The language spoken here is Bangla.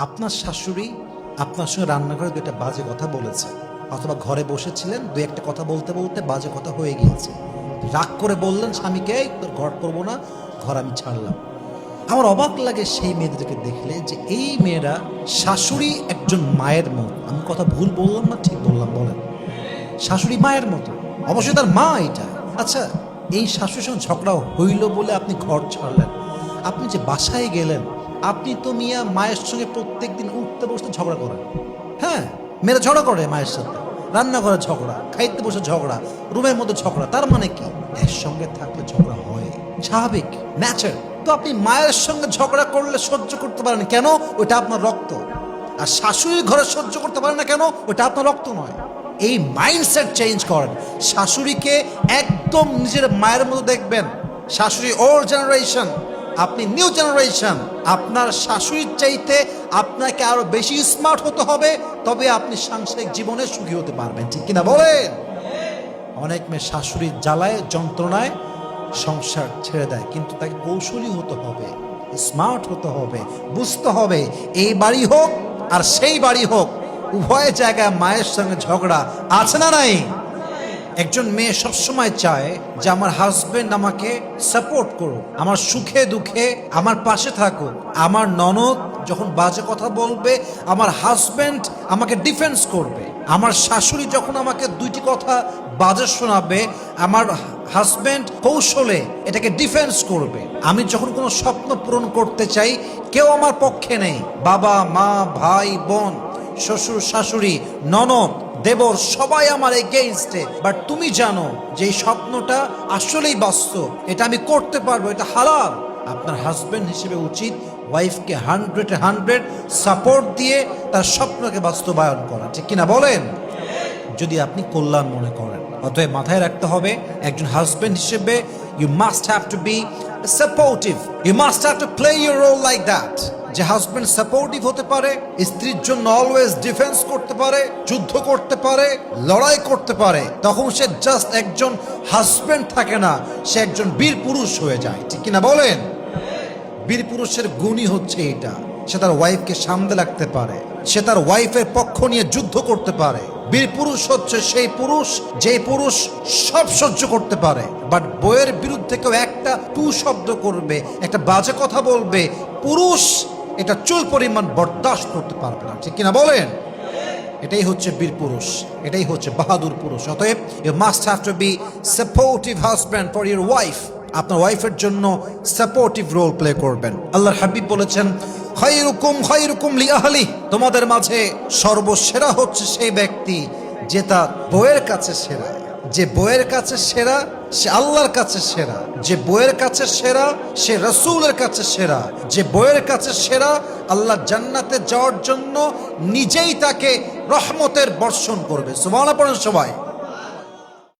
আপনার শাশুড়ি, আপনার সঙ্গে রান্নাঘরে দুইটা বাজে কথা বলেছে। অথবা ঘরে বসেছিলেন দু একটা কথা বলতে বলতে বাজে কথা হয়ে গিয়েছে। রাগ করে বললেন স্বামীকে তোর ঘর করব না, ঘর আমি ছাড়লাম। আমার অবাক লাগে সেই মেয়েদেরকে দেখলে যে এই মেয়েরা শাশুড়ি একজন মায়ের মতো। আমি কথা ভুল বললাম না, ঠিক বললাম, বলেন। শাশুড়ি মায়ের মতো। অবশ্যই তার মা এটা। আচ্ছা এই শাশুড়ির সঙ্গে ঝগড়া হইল বলে আপনি ঘর ছাড়লেন। আপনি যে বাসায় গেলেন আপনি তো মিয়া মায়ের সঙ্গে প্রত্যেক দিন উঠতে বসতে ঝগড়া করেন। হ্যাঁ মেয়েরা ঝগড়া করে মায়ের সাথে। রান্নাঘরে ঝগড়া, খাইতে বসে ঝগড়া, রুমের মধ্যে ঝগড়া, তার মানে কি? এর সঙ্গে থাকলে ঝগড়া হয়। স্বাভাবিক ন্যাচার তো আপনি মায়ের সঙ্গে ঝগড়া করলে সহ্য করতে পারেন কেন? ওটা আপনার রক্ত। আর শাশুড়ির ঘরে সহ্য করতে পারেন না কেন? ওটা আপনার রক্ত নয়। এই মাইন্ডসেট চেঞ্জ করেন। শাশুড়িকে একদম নিজের মায়ের মতো দেখবেন। শাশুড়ি ওল্ড জেনারেশন আপনি নিউ জেনারেশন আপনার শাশুড়ির চাইতে আপনাকে আরও বেশি স্মার্ট হতে হবে, তবে আপনি সাংসারিক জীবনে সুখী হতে পারবেন, ঠিক কিনা বলেন? অনেক মেয়ে শাশুড়ির জ্বালায়, যন্ত্রণায় সংসার ছেড়ে দেয়, কিন্তু তাকে কৌশলী হতে হবে স্মার্ট হতে হবে, বুঝতে হবে, এই বাড়ি হোক আর সেই বাড়ি হোক, উভয় জায়গায় মায়ের সঙ্গে ঝগড়া আছে না নাই? একজন মেয়ে সবসময় চায় যে আমার হাজবেন্ড আমাকে সাপোর্ট করুক, আমার সুখে দুঃখে আমার পাশে থাকুক। আমার ননদ যখন বাজে কথা বলবে, আমার হাজবেন্ড আমাকে ডিফেন্স করবে। আমার শাশুড়ি যখন আমাকে দুইটি কথা বাজে শোনাবে, আমার হাজবেন্ড কৌশলে এটাকে ডিফেন্স করবে। আমি যখন কোনো স্বপ্ন পূরণ করতে চাই, কেউ আমার পক্ষে নেই। বাবা, মা, ভাই, বোন শ্বশুর, শাশুড়ি, ননদ, দেবর সবাই আমার এগেইনস্টে বাট তুমি জানো যে এই স্বপ্নটা আসলেই বাস্তব। এটা আমি করতে পারব, এটা হালাল। আপনার হাজবেন্ড হিসেবে উচিত ওয়াইফকে হান্ড্রেড হান্ড্রেড সাপোর্ট দিয়ে তার স্বপ্নকে বাস্তবায়ন করা। ঠিক কিনা বলেন? যদি আপনি কল্যাণ মনে করেন। অতএব মাথায় রাখতে হবে, একজন হাজবেন্ড হিসেবে you must have to be supportive you must have to play your role like that যে হাজবেন্ড সাপোর্টিভ হতে পারে, স্ত্রীর জন্য অলওয়েজ ডিফেন্স করতে পারে, যুদ্ধ করতে পারে, লড়াই করতে পারে, তখন সে জাস্ট একজন হাজবেন্ড থাকে না, সে একজন বীর পুরুষ হয়ে যায়। ঠিক কিনা বলেন? বীর পুরুষের গুণই হচ্ছে এটা। সে তার ওয়াইফকে সামনে রাখতে পারে, সে তার ওয়াইফের পক্ষ নিয়ে যুদ্ধ করতে পারে। বীর পুরুষ হচ্ছে সেই পুরুষ যে পুরুষ সব সহ্য করতে পারে। বাট বইয়ের বিরুদ্ধে কেউ একটা টু শব্দ করবে, একটা বাজে কথা বলবে, পুরুষ এটা চুল পরিমাণ বরদাস্ত করতে পারবে না। ঠিক কিনা বলেন? এটাই হচ্ছে বীর পুরুষ, এটাই হচ্ছে বাহাদুর পুরুষ। অতএব you must have to be supportive husband for your wife আপনার ওয়াইফের জন্য সাপোর্টিভ রোল প্লে করবেন। আল্লাহর হাবিব বলেছেন খৈরুকুম খৈরুকুম লি আহলি তোমাদের মাঝে সর্বসেরা হচ্ছে সেই ব্যক্তি, যে তার বইয়ের কাছে সেরা। যে বইয়ের কাছে সেরা, সে আল্লাহর কাছে সেরা। যে বইয়ের কাছে সেরা, সে রসুলের কাছে সেরা। যে বইয়ের কাছে সেরা, আল্লাহ জান্নাতে যাওয়ার জন্য নিজেই তাকে রহমতের বর্ষণ করবে। পড়েন সবাই।